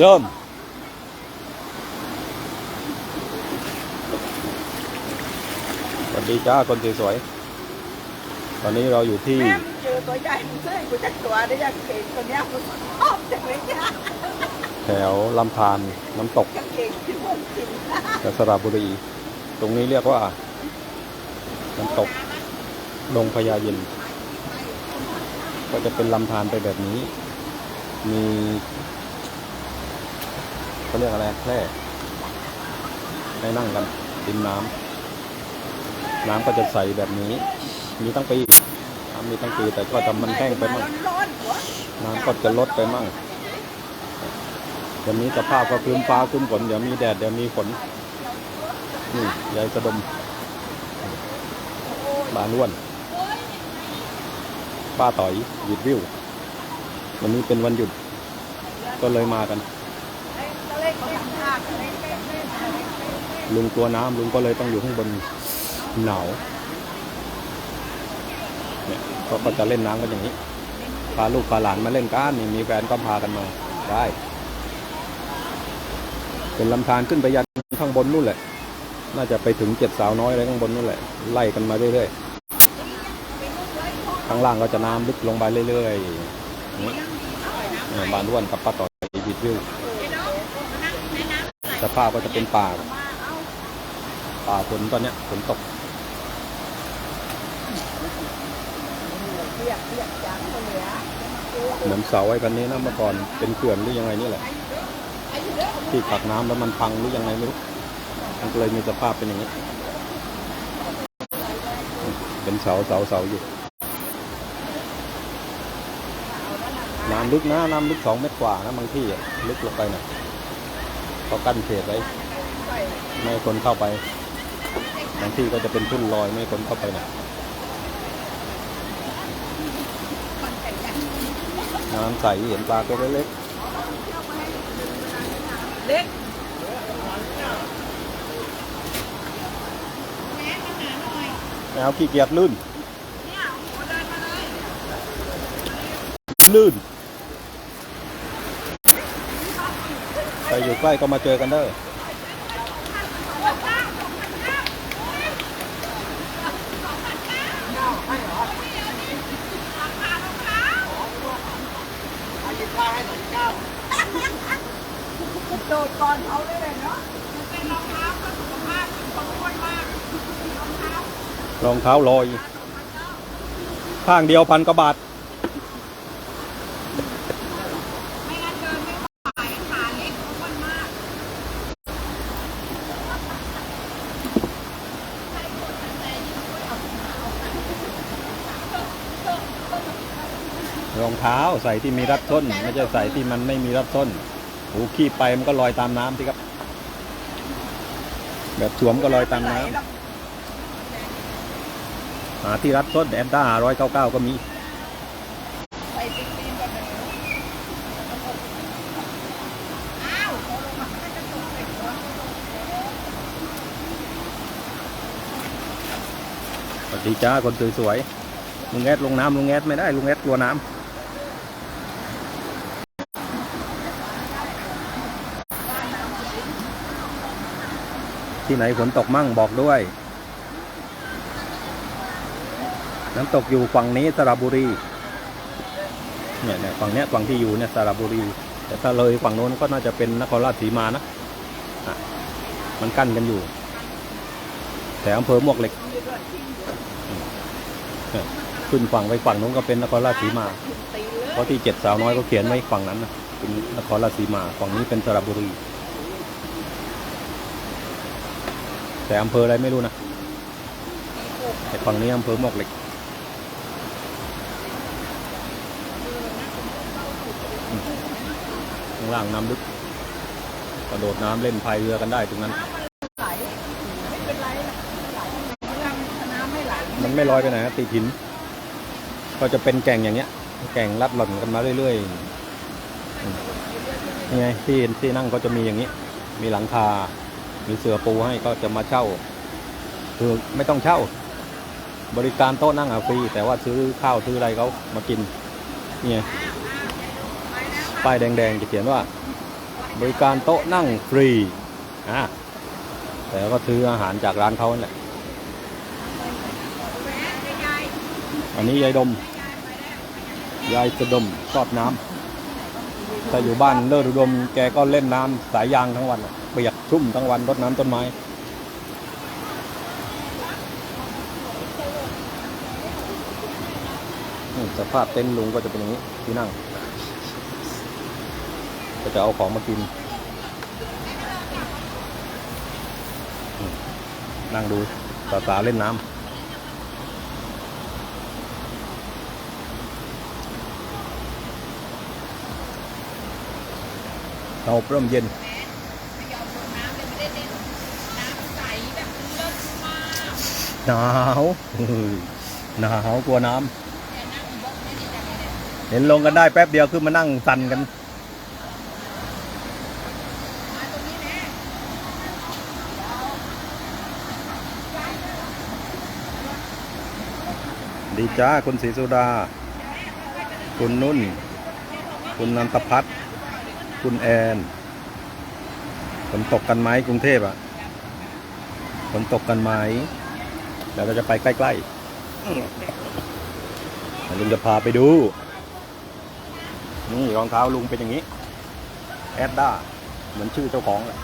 เริ่มสวัสดีจ้าคนสวยๆตอนนี้เราอยู่ที่ แม่เจอตัวใหญ่มันซื้อกูจักตัวได้ยังเก่งตัวเนี้ยมันชอบจังเลยจ้ะแถวลำธารน้ำตกยังเก่งที่คนกินจังหวัดสระบุรี ตรงนี้เรียกว่า น้ำตกดงพญายินก็จะเป็นลำธารไปแบบนี้ มี เขาเรียกอะไรแคร่ให้นั่งกันริมน้ำน้ำก็จะใสแบบนี้ มีตั้งปีน้ำมีตั้งปีแต่ก็จะมันแห้งไปมั่งร้อนๆหัวน้ำก็จะลดไปมั่งวันนี้สภาพก็ครึ้มฟ้าครึ้มฝนเดี๋ยวมีแดดเดี๋ยวมีฝนนี่ยายสะดมบานล้วน ป้าต่อยหยุดวิว วันนี้เป็นวันหยุดก็เลยมากัน ลุงกลัวน้ำลุงก็เลยต้องอยู่ข้างบนหนาวเนี่ยเขาก็จะเล่นน้ำกันอย่างนี้พาลูกพาหลานมาเล่นกันนี่มีแฟนก็พากันมาได้เป็นลำธารขึ้นไปยันข้างบนนู่นแหละ น่าจะไปถึงเจ็ดสาวน้อยอะไรข้างบนนู่นแหละ ไล่กันมาเรื่อยๆ ข้างล่างก็จะน้ำลึกลงไปเรื่อยๆอย่างนี้เนี่ยบานด้วนกับป้าต่อยบิดวิว สภาพก็จะเป็นป่า ป่าฝนตอนเนี้ยฝนตกเหมือนเสาไอ้กันนี้นะเมื่อก่อนเป็นเขื่อนหรือยังไงนี่แหละที่ขักน้ำแล้วมันพังหรือยังไงไม่รู้มันก็เลยมีสภาพเป็นอย่างนี้ เป็นเสาเสาเสาอยู่น้ำลึกนะน้ำลึกสองเมตรกว่านะบางที่ลึกลงไปหนะ เขากั้นเขตไว้ ไม่ให้คนเข้าไปบางที่ก็จะเป็นทุ่นลอยไม่ให้คนเข้าไปนะน้ำใสเห็นปลาตัวเล็กเล็กๆไม่เอาขี้เกียจลื่นลื่นใคร อยู่ใกล้ก็มาเจอกันเด้อโดดก่อนเขาได้เลยเนาะรองเท้าลอยข้างเดียวพันกว่าบาท รองเท้าใส่ที่มีรัดส้น ไม่ใช่ใส่ที่มันไม่มีรัดส้นหูขี้ไปมันก็ลอยตามน้ำสิครับ แบบสวมก็ลอยตามน้ำหาที่รัดส้นแอนด้าร้อยเก้าเก้าก็มีใส่ติ๊กตีนก่อนเลยอ้าวเขาลงมาให้กระตุกเด็กเหรอสวัสดีจ้าคนสวยๆลุงแอดลงน้ำลุงแอดไม่ได้ลุงแอดกลัวน้ำ ที่ไหนฝนตกมั่งบอกด้วย น้ำตกอยู่ฝั่งนี้สระบุรีเนี่ยเนี่ยฝั่งเนี้ยฝั่งที่อยู่เนี่ยสระบุรี แต่ถ้าเลยฝั่งโน้นก็น่าจะเป็นนครราชสีมานะอะมันกั้นกันอยู่แต่อำเภอมวกเหล็ก ขึ้นฝั่งไปฝั่งนู้นก็เป็นนครราชสีมาเลยเพราะที่เจ็ดสาวน้อยก็เขียนไว้ฝั่งนั้นนะเป็นนครราชสีมาฝั่งนี้เป็นสระบุรี แต่อำเภออะไรไม่รู้นะแต่ฝั่งนี้อำเภอหมวกเหล็กข้างล่างน้ำลึกกระโดดน้ำเล่นพายเรือกันได้ตรงนั้น มันไม่ลอยไปไหนติดหิน ก็จะเป็นแก่งอย่างเงี้ย แก่งลัดหล่อนกันมาเรื่อยๆนี่ไงที่ที่นั่งก็จะมีอย่างนี้ มีหลังคา มีเสือปูให้ก็จะมาเช่า คือไม่ต้องเช่า บริการโต๊ะนั่งฟรี แต่ว่าซื้อข้าวซื้ออะไรเขามากิน เนี่ไงป้ายแดงๆจะเขียนว่า บริการโต๊ะนั่งฟรีอะแต่ก็ซื้ออาหารจากร้านเขานั่นแหละอันนี้ยายดม ยายสะดมชอบน้ำถ้าอยู่บ้านเลิศอุดมแกก็เล่นน้ำสายยางทั้งวันอะ เปียกชุ่มทั้งวันรดน้ำต้นไม้ สภาพเต็นท์ลุงก็จะเป็นอย่างนี้ที่นั่ง ก็จะเอาของมากิน นั่งดูสาวๆเล่นน้ำเราเริ่มเย็น หนาวหนาวกลัวน้ำเห็นลงกันได้แป๊บเดียวคือมานั่งสั่นกันดีจ้าคุณศรีสุดา คุณนุ่น คุณนันตพัฒน์คุณแอนฝนตกกันไหมกรุงเทพอะฝนตกกันไหม เดี๋ยวเราจะไปใกล้ๆลุงจะพาไปดู นี่รองเท้าลุงเป็นอย่างนี้แอดด้าเหมือนชื่อเจ้าของเลย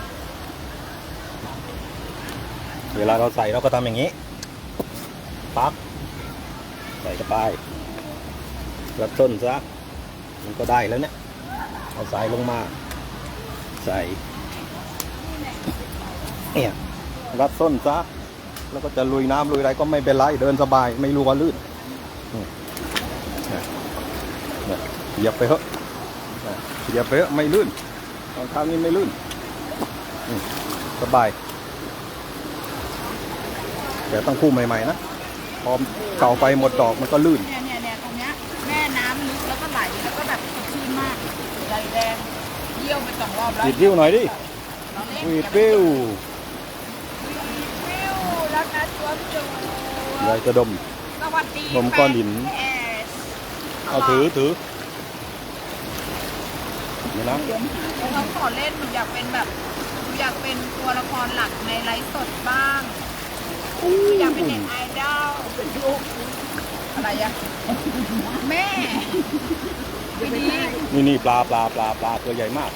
เวลาเราใส่เราก็ทำอย่างนี้ปักใส่กระไปรัดส้นซะมันก็ได้แล้วเนี่ยเอาสายลงมา ใส่เนี่ยรัดส้นซะ แล้วก็จะลุยน้ำลุยอะไรก็ไม่เป็นไรเดินสบาย ไม่รู้ว่าลื่นอืมเนี่ยเนี่ยเหยียบไปเถอะเนี่ยเหยียบไปเถอะไม่ลื่นรองเท้านี้ไม่ลื่นอืมสบายแต่ต้องคู่ใหม่ๆนะพอเก่าไปหมดดอกมันก็ลื่นเนี่ยเนี่ยเนี่ยตรงเนี้ยแม่น้ำลึกแล้วก็ไหลแล้วก็แบบสดชื่นมากใจแดงเยี่ยวไปสองรอบแล้วฉีดริ้วหน่อยดิเราเล่นวีดริ้ววิว แล้วนะตัวจูยายจะดม สวัสดีนมก้อนหิน แฟสเอาถือถือนี่นะเขาขอเล่นหนูอยากเป็นแบบหนูอยากเป็นตัวละครหลักในไลฟ์สดบ้างหนูอยากเป็นเน็ตไอดอลเป็นลูกอะไรอะแม่พี่ดีนี่นี่ปลาปลาปลาปลาตัวใหญ่มาก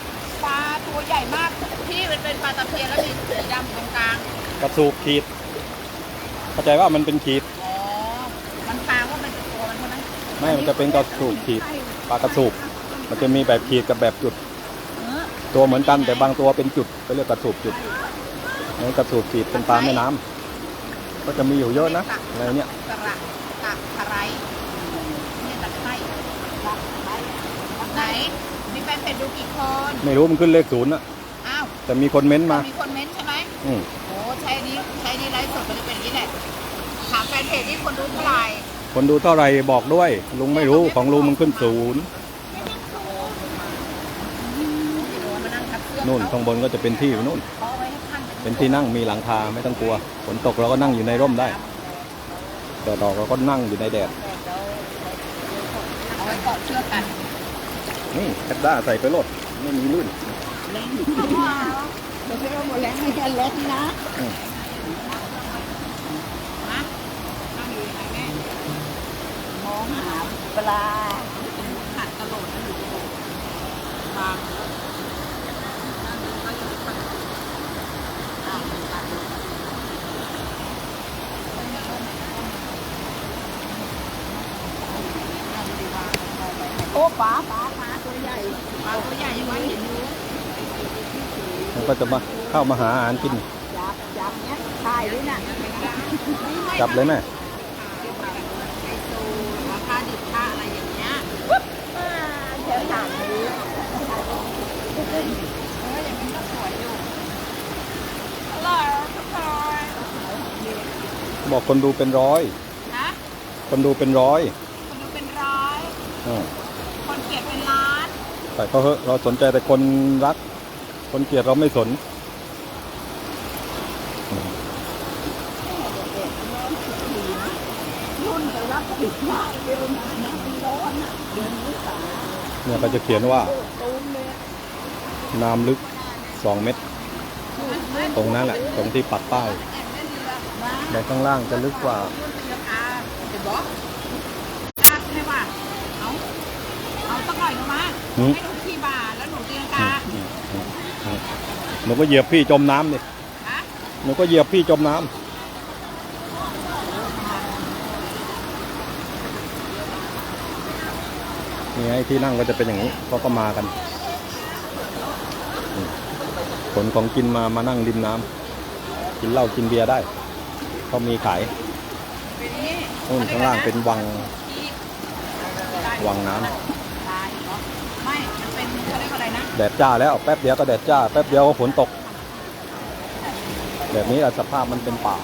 ปลาตัวใหญ่มากพี่มันเป็นปลาตะเพียนแล้วมีสีดำอยู่ตรงกลาง กระสูบขีด เข้าใจว่ามันเป็นขีด อ๋อ มันปลาว่ามันเป็นตัวมันใช่ไหมไม่มันจะเป็นกระสูบขีดปลากระสูบมันจะมีแบบขีดกับแบบจุด เออตัวเหมือนกันแต่บางตัวเป็นจุดก็เรียกกระสูบจุดนี่กระสูบขีดเป็นปลาแม่น้ำก็จะมีอยู่เยอะนะอะไรเนี่ยกระตะตะไคร้เนี่ยตะไคร้ตะไคร้ไหน มีแฟนเพจดูกี่คน ไม่รู้มันขึ้นเลขศูนย์นะอ้าวแต่มีคนเม้นต์มา มีคนเม้นต์ใช่ไหม อืม โอ้ใช้นี้ใช้นี้ไลฟ์สดมันจะเป็นอย่างนี้ แหละ ถามแฟนเพจที่คนดูเท่าไหร่คนดูเท่าไหร่บอกด้วย ลุงไม่รู้ของลุงมันขึ้นศูนย์ไม่รู้มานั่งทับเครื่องนู่นเขาข้างบนก็จะเป็นที่นู่นเขาเอาไว้ให้ท่านเป็นที่นั่งมีหลังคาไม่ต้องกลัวฝนตกเราก็นั่งอยู่ในร่มได้แต่ดอกเราก็นั่งอยู่ในแดดเอาไว้เกาะเชือกกันนี่แคดด้าใส่ไปรถไม่มีลื่นเล่นเดี๋ยวพี่ว่าหมดแรงไม่แค่เล็กนะอืมฮะ องหาปลาขัดตลอดนะหนูบางนั่งดูก็ยังขัดอ่าขัดโอ้ปลาปลาปลาตัวใหญ่ปลาตัวใหญ่ยังไงเห็นอยู่มันก็จะมาเข้ามาหาอาหารกิน จับจับเนี้ยถ่ายด้วยน่ะจับเลยแม่ ไฮโซราคาดิบค่าอะไรอย่างเงี้ยเดี๋ยวถามดูเอออย่างนี้ก็สวยอยู่อร่อยทุกคนบอกคนดูเป็นร้อยนะคนดูเป็นร้อยคนดูเป็นร้อยอ่าคนเกลียดเป็นล้านใส่เขาเถอะเราสนใจแต่คนรัก คนเกลียดเราไม่สน เนี่ยเขาจะเขียนว่า น้ำลึกสองเมตร ตรงนั้นแหละ ตรงที่ปักป้ายแต่ข้างล่างจะลึกกว่าหนูขี่บาแล้วหนูตีลังกาหนูก็เหยียบพี่จมน้ำดิหนูก็เหยียบพี่จมน้ำ นี่ไงที่นั่งก็จะเป็นอย่างนี้เขาก็มากันอืมขนของกินมามานั่งริมน้ำกินเหล้ากินเบียร์ได้เขามีขายเป็นอย่างนี้นู่นข้างล่างเป็นวังอีกวังน้ำลายเหรอไม่มันเป็นเขาเรียกว่าอะไรนะแดดจ้าแล้วแป๊บเดียวก็แดดจ้าแป๊บเดียวก็ฝนตก แบบนี้อะสภาพมันเป็นป่า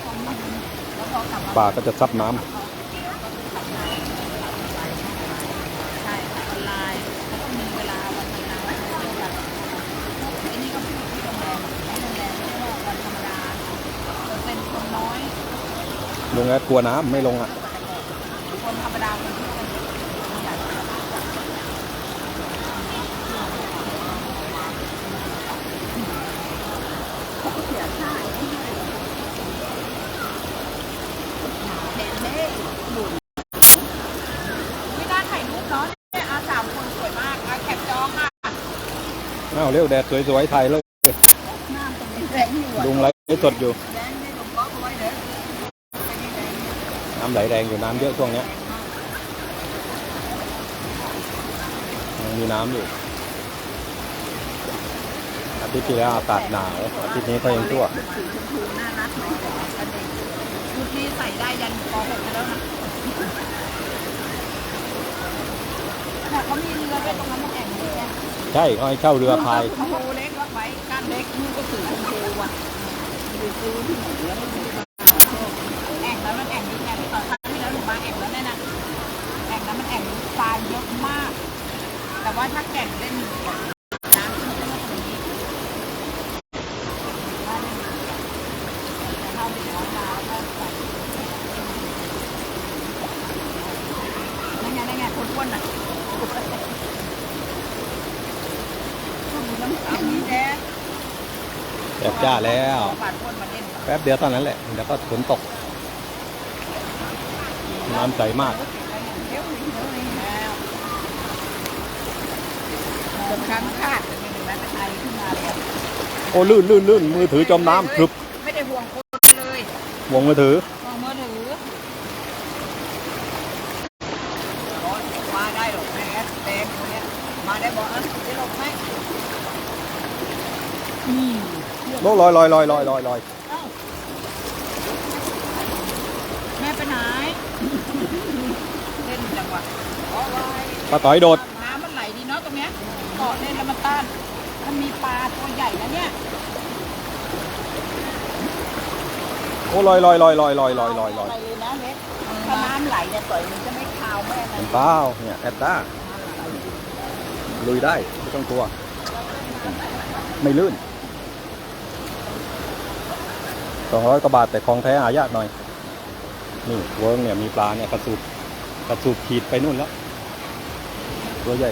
แล้วพอกลับมาป่าก็จะซับน้ำ ลงแล้วกลัวน้ำไม่ลงอะคนธรรมดาคนที่เป็นอ้าวเร็วแดดสวยๆไทยเลยลุงไลฟ์สดอยู่ำไหลแรงอยู่น้ำเยอะช่วงเนี้ยยังมีน้ำอยู่อาทิตย์ที่แล้วอากาศหนาวอาทิตย์นี้ก็ยังชั่วสีชมพูน่ารักเลยกระเด็นชุดนี้ใส่ได้ยันป .6 ไปแล้วนะแต่เขามีเรือด้วยตรงนั้นมันแอ่งเลยไงใช่เขาให้เช่าเรือพายชมพูเล็กว่าไว้ก้านเล็กนี่ก็สีชมพูว่ะไปซื้อที่ไหนแล้ว ปลาเยอะมาก แต่ว่าถ้าแก่งเล่นน้ำขึ้นมาตรงนี้ว่าเล่นแต่ถ้าเป็นร้อนมาแล้วก็ใส่นั่นไงนั่นไงคนอ้วนน่ะช่วงนี้น้ำแข็งนี่แดงแดดจ้าแล้วบาดอ้วนมาเล่นแป๊บเดียวเท่านั้นแหละ เดี๋ยวก็ฝนตก น้ำใสมาก เดี๋ยวนี้เดี๋ยวนี้แล้ว จนครั้งคาดเป็นยังไงเป็นไอขึ้นมาเลยโอ้ลื่นลื่นลื่นมือถือจมน้ำครึบไม่ได้ห่วงคนเลยวงมือถือห่วงมือถือร้อนมาได้หรอกแม่แอดแดงตัวเนี้ยมาได้บอกอะได้หรอกไหมอืมโลอยลอยลอยลอยลอยลอยเอ้าแม่ไปไหนเล่นจังหวะเอาไว้ปลาต่อยโดดาะเล่นแล้วมันต้านมันมีปลาตัวใหญ่นะเนี่ยโอ้ลอยลอยลอยลอยลอยลอยลอยลอยอะไรเลยนะเล็กถ้าน้ำไหลเนี่ยต่อยมันจะไม่คาวแม่นะเห็นเปล่าเนี่ยแอดด้าลุยได้ไม่ต้องกลัว ไม่ลื่นสองร้อยกว่าบาทแต่ของแท้หายากหน่อย นี่เวิร์กเนี่ยมีปลาเนี่ยกระสูบกระสูบขีดไปนู่นแล้ว ตัวใหญ่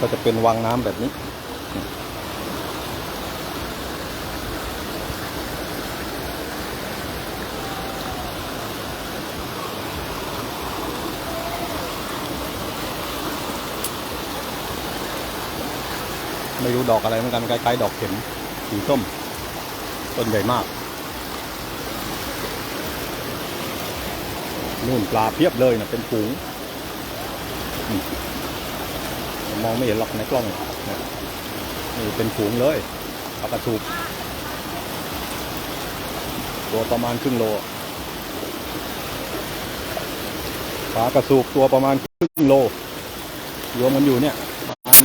ก็จะเป็นวังน้ำแบบนี้ ไม่รู้ดอกอะไรเหมือนกันคล้ายๆดอกเข็มสีส้ม ต้นใหญ่มาก นู่นปลาเพียบเลยนะเป็นฝูง มองไม่เห็นหรอกในกล้องนะนี่เป็นฝูงเลยปลากระสูตัวประมาณครึ่งโลปลากระสูบตัวประมาณครึ่งโลรวมกันอยู่เนี่ยประมาณ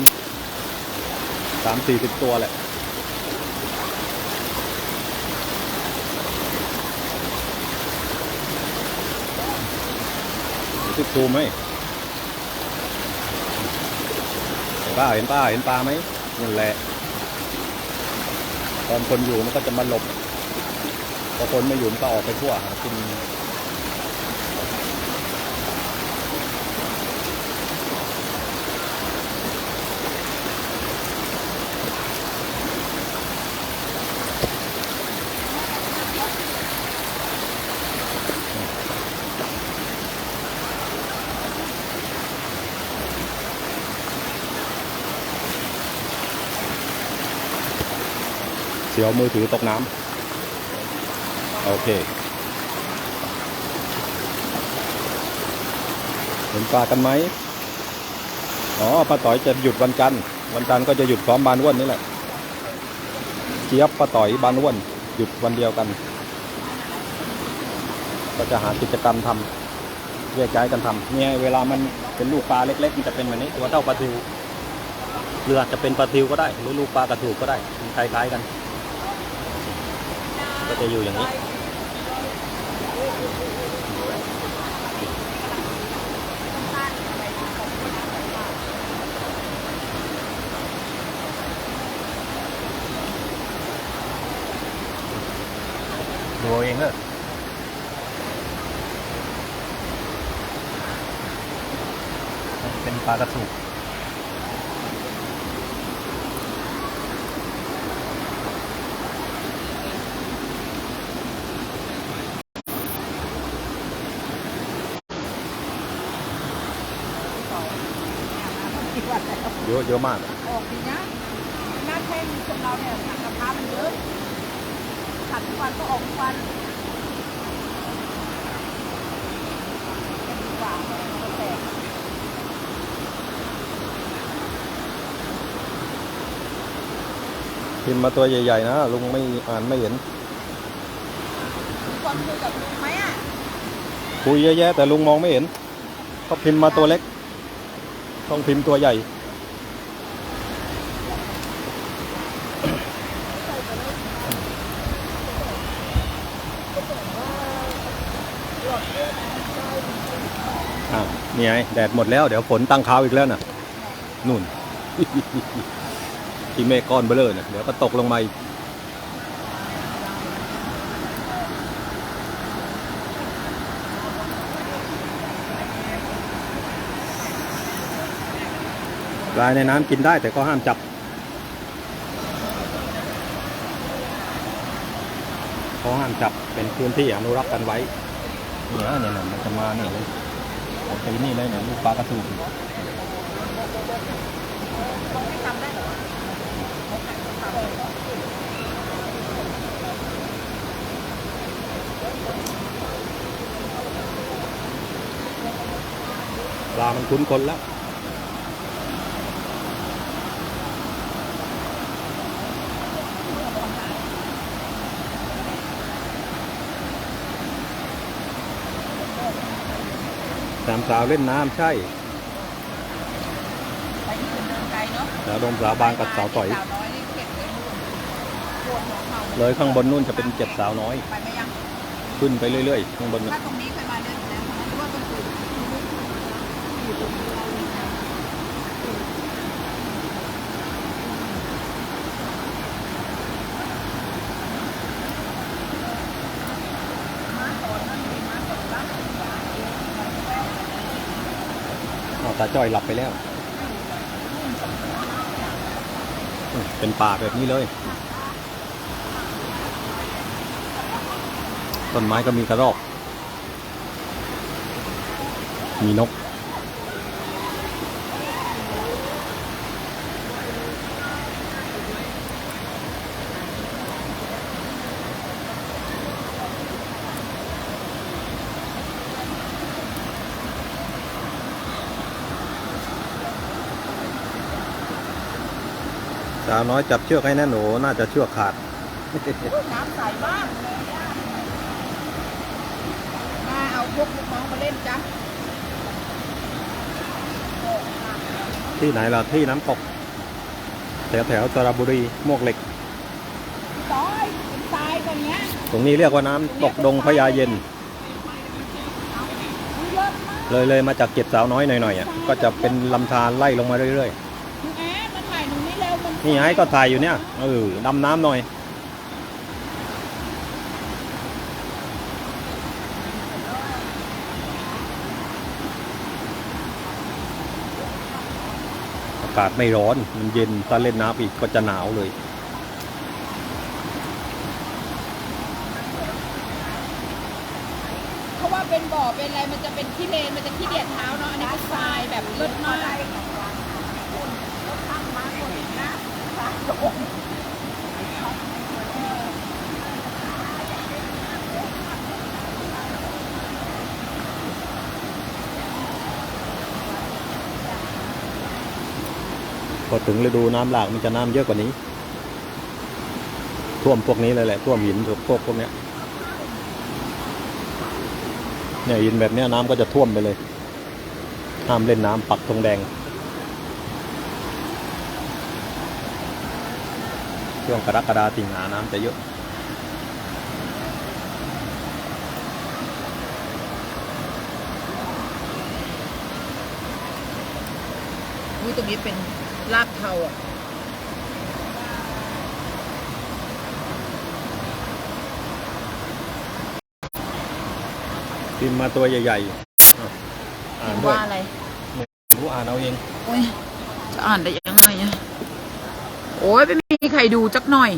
สามสี่สิบตัวแหละติดซูไหม ป้าเห็นป้าเห็นปลาไหมนั่นแหละ ตอนคนอยู่มันก็จะมาหลบพอคนไม่อยู่มันก็ออกไปทั่วหากิน เสียวมือถือตกน้ำโอเคเห็นปลากันไหมอ๋อป้าต่อยจะหยุดวันจันทร์วันจันทร์ก็จะหยุดพร้อมบานอ้วนนี่แหละเจี๊ยบป้าต่อยบานอ้วนหยุดวันเดียวกัน ก็จะหากิจกรรมทำแยกย้ายกันทำเนี่ยเวลามันเป็นลูกปลาเล็กๆมันจะเป็นแบบนี้ตัวเท่าปลาทิวเรือจะเป็นปลาทิวก็ได้หรือลูกปลา กระถูกก็ได้คล้ายๆกัน ก็จะอยู่อย่างนี้ ดูเอาเองเนอะเป็นปลากระสุก เยอะเยอะมาก ออกดีนะหน้าแข้งคนเราเนี่ยผักกระเพรามันเยอะผัดทุกวันก็ออกทุกวันดีกว่าแตกพิมพ์มาตัวใหญ่ๆนะลุงไม่อ่านไม่เห็น มีคนคุยกับลุงไหมอะคุยเยอะแยะแต่ลุงมองไม่เห็นก็พิมพ์มาตัวเล็ก ต้องพิมพ์ตัวใหญ่ นี่ไงแดดหมดแล้วเดี๋ยวฝนตั้งเขาอีกแล้วน่ะนู่นที่เมฆก้อนเบลอน่ะเดี๋ยวก็ตกลงมาอีกปลาในน้ำกินได้แต่ก็ห้ามจับ เขาห้ามจับเป็นพื้นที่อนุรักษ์กันไว้เนี่ยเนี่ยเนี่ยมันจะมาเนี่ย เลยเอาไปนี่เลยเนี่ยลูกปลากระสูบปลามันคุ้นคนแล้วามสาวเล่นน้ำใช่ไปที่อื่นเดินไกลเนาะสาวดงสาวบางกับสาวต่อย สาวน้อยนี่เก็บไว้นู่นปวดหัวเข่าเลยข้างบนนู่นจะเป็นเจ็ดสาวน้อย ไปไหมยัง ขึ้นไปเรื่อยๆข้างบนน่ะ ถ้าตรงนี้เคยมาเดินแล้วหรือว่าตรงอื่น อ้าว ตาจ้อยหลับไปแล้ว เป็นป่าแบบนี้เลย ต้นไม้ก็มีกระรอก มีนกาวน้อยจับเชือกให้แน่หนูน่าจะเชือกขาด น้ำใสมากเลยอะมาเอาพวกลูกน้องมาเล่นจ้ะที่ไหนล่ะที่น้ำตก แถวแถวสระบุรีมวกเหล็กซอยเป็นทรายตรงเนี้ยตรงนี้เรียกว่าน้ำตกดงพญาเย็น มันเยอะมากเลยเลยมาจากเก็บสาวน้อยหน่อยๆอะก็จะเป็นลำธารไล่ลงมาเรื่อยคุณแอ นี่ไอ้ก็ถ่ายอยู่เนี่ยเออดำน้ำหน่อยอากาศไม่ร้อนมันเย็นถ้าเล่นน้ำอีกก็จะหนาวเลยเพราะว่าเป็นบ่อเป็นอะไรมันจะเป็นขี้เลนมันจะขี้เดียดเท้าเนาะอันนี้เป็นทรายแบบเลิศมาก พอถึงฤดูน้ำหลากมันจะน้ำเยอะกว่านี้ ท่วมพวกนี้เลยแหละ ท่วมหินพวกพวกพวกเนี้ยเนี่ยหินแบบเนี้ยน้ำก็จะท่วมไปเลยห้ามเล่นน้ำปักธงแดง ช่วงกรกฎาสิงหาน้ำจะเยอะอุ้ยตรงนี้เป็นลากเทาอะพิมพ์มาตัวใหญ่ๆอะอ่านด้วยว่าอะไรรู้อ่านเอาเอง โอ้ยจะอ่านได้ยังไงอะโอ้ยไม่ มีใครดูจักหน่อย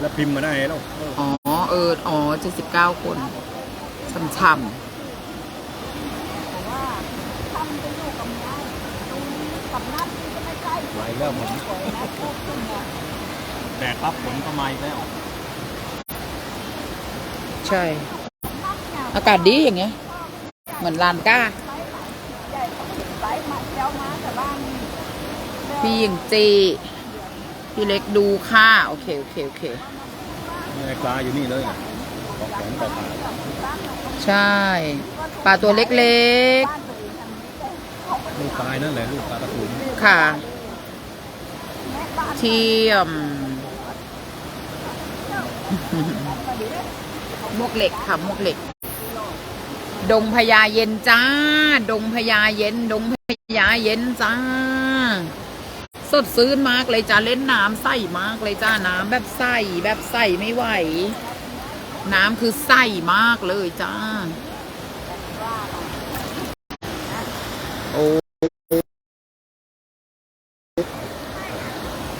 แล้วพิมพ์มาได้แล้วเอออ๋อ เออ อ๋อเจ็ดสิบเก้าคนช่ำไหวแล้วผมแดดปั๊บฝนก็มาอีกแล้วๆใช่ อากาศดีอย่างเงี้ย เหมือนลานก้า พี่หญิงจีพี่เล็กดูค่ะ โอเค โอเค โอเคนี่ไอ้ปลาอยู่นี่เลยอะกอกแขนกอกขาใช่ปลาตัวเล็กลูกปลายนั่นแหละลูกปลาตะปูนๆค่ะ เทียมมวกเหล็กค่ะมวกเหล็ก ดงพญาเย็นจ้า ดงพญาเย็น ดงพญาเย็นจ้า สดซื้นมากเลยจ้าเล่นน้ำใสมากเลยจ้าน้ำแบบใสแบบใสไม่ไหว น้ำคือใสมากเลยจ้า โอ้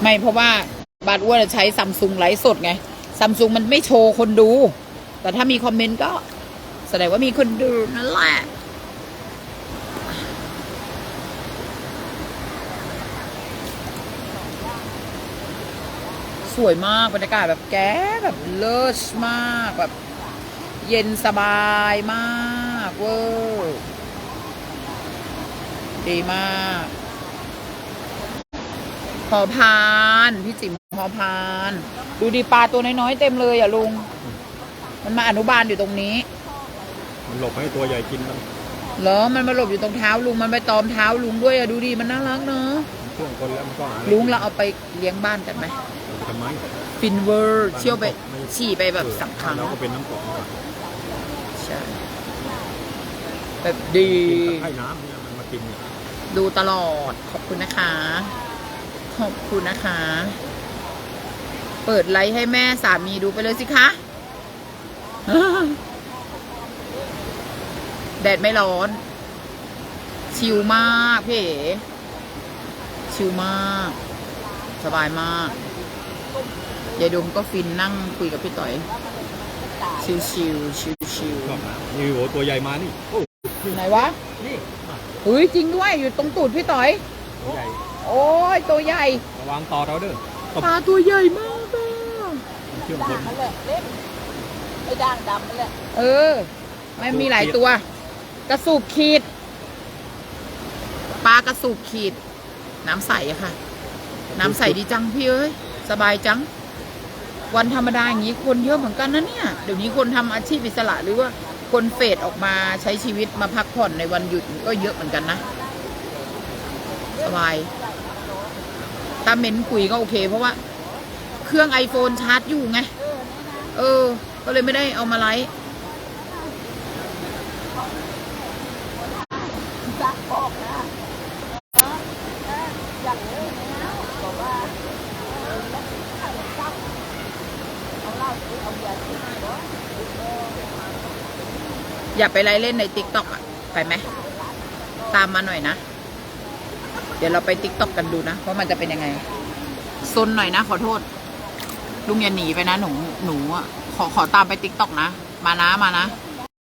ไม่เพราะว่าบาดอ้วนใช้ซัมซุงไลฟ์สดไงซัมซุงมันไม่โชว์คนดู แต่ถ้ามีคอมเมนต์ก็ แสดงว่ามีคนดูนั่นแหละ สวยมากบรรยากาศแบบแก้แบบเลิศมากแบบ เย็นสบายมากเวอร์ดีมากพอพานพี่จิ๋มพอพาน ดูดีปลาตัวน้อยๆเต็มเลยอะลุง มันมาอนุบาลอยู่ตรงนี้ มันหลบให้ตัวใหญ่กินมันเหรอ มันมาหลบอยู่ตรงเท้าลุง มันไปตอมเท้าลุงด้วยอะดูดิมันน่ารักเนอะช่วงคนแล้วมันก็หาอะไรลุงเราเอาไปเลี้ยงบ้านกันไหม ทำไมฟินเวอร์เที่ยวไปฉี่ไปแบบสักครั้งเราก็เป็นน้ำตกมาก่อนใช่ แบบดี กินตะไคร่น้ำเนี่ยมันมากินเนี่ยดูตลอดขอบคุณนะคะ ขอบคุณนะคะ เปิดไลฟ์ให้แม่สามีดูไปเลยสิคะ แดดไม่ร้อน ชิลมากพี่เอ๋ชิลมาก สบายมาก ยายดมก็ฟินนั่งคุยกับพี่ต่อย ชิลชิลชิลชิลชอบนะนี่โหตัวใหญ่มานี่โอ้อยู่ไหนวะนี่เฮ้ยจริงด้วยอยู่ตรงตูดพี่ต่อย ตัวใหญ่โอ้ยตัวใหญ่ระวังต่อเราเด้อตบปลาตัวใหญ่มากอะเชื่อมคนไอ้ด่างดำนั่นแหละเออไม่มีหลายตัว กระสูบขีดปลากระสูบขีด น้ำใสอะค่ะ น้ำใสดีจังพี่เอ้ย สบายจัง วันธรรมดาอย่างนี้คนเยอะเหมือนกันนะเนี่ย เดี๋ยวนี้คนทำอาชีพอิสระหรือว่าคนเฟดออกมาใช้ชีวิตมาพักผ่อนในวันหยุดก็เยอะเหมือนกันนะสบายตาเม้นคุยก็โอเค เพราะว่า เครื่อง iPhone ชาร์จอยู่ไง เออ ก็เลยไม่ได้เอามาไลฟ์ อย่าไปไล่เล่นในติ๊กต็อกอะ ไปไหม ตามมาหน่อยนะ เดี๋ยวเราไปติ๊กต็อกกันดูนะ ว่ามันจะเป็นยังไงซนหน่อยนะ ขอโทษ ลุงอย่าหนีไปนะหนู หนูอะ ขอขอตามไปติ๊กต็อกนะ มานะมานะ